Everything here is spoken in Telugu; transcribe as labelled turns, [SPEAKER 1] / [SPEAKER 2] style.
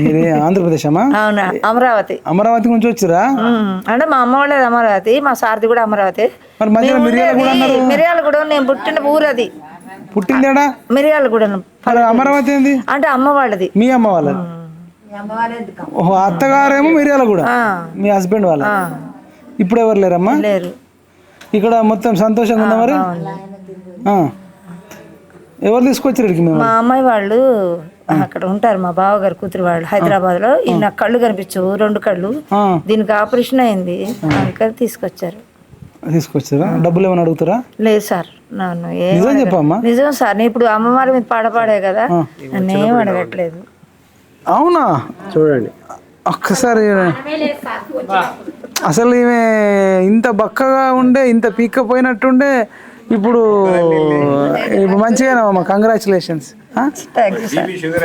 [SPEAKER 1] మీది ఆంధ్రప్రదేశ్ అమ్మా
[SPEAKER 2] అవునా అమరావతి.
[SPEAKER 1] అమరావతి నుంచి వచ్చిరా?
[SPEAKER 2] అంటే మా అమ్మ వాళ్ళది అమరావతి మా సారథి కూడా అమరావతి.
[SPEAKER 1] మరి మధ్యలో మిరియాల కూడా అన్నారు
[SPEAKER 2] మిరియాలగూడ నేను పుట్టిన ఊరు అది
[SPEAKER 1] పుట్టిందేడా
[SPEAKER 2] మిరియాలగూడ.
[SPEAKER 1] మరి అమరావతి ఏంది?
[SPEAKER 2] అంటే అమ్మ వాళ్ళది.
[SPEAKER 1] మీ అమ్మ వాళ్ళది? ఓహో అత్తగారేమో మిరియాల కూడా
[SPEAKER 2] ఆ,
[SPEAKER 1] మీ హస్బెండ్ వాళ్ళ? ఇప్పుడు ఎవరు లేరమ్మా?
[SPEAKER 2] లేరు.
[SPEAKER 1] ఇక్కడ మొత్తం సంతోషంగా ఉందా మరి? ఆ. ఎవరు తీసుకొచ్చారు
[SPEAKER 2] మా అమ్మాయి వాళ్ళు అక్కడ ఉంటారు మా బావగారు కూతురు వాళ్ళు హైదరాబాద్లో ఈ నాకు కళ్ళు కనిపించవు రెండు కళ్ళు. దీనికి ఆపరేషన్ అయింది. అందుకని తీసుకొచ్చారు.
[SPEAKER 1] తీసుకొచ్చారా? డబ్బులు ఏమైనా అడుగుతారా?
[SPEAKER 2] లేదు సార్ నన్ను ఏం
[SPEAKER 1] నిజం చెప్పమ్మా
[SPEAKER 2] నిజం సార్ నేను ఇప్పుడు అమ్మవారి మీద పాడపాడే కదా నన్ను ఏం అడగట్లేదు.
[SPEAKER 1] అవునా?
[SPEAKER 3] చూడండి.
[SPEAKER 1] ఒక్కసారి అసలు ఈమె ఇంత బక్కగా ఉండే ఇంత పీక్కపోయినట్టుండే ఇప్పుడు ఇప్పుడు మంచిగానే కంగ్రాచులేషన్స్
[SPEAKER 2] థ్యాంక్ యూ సార్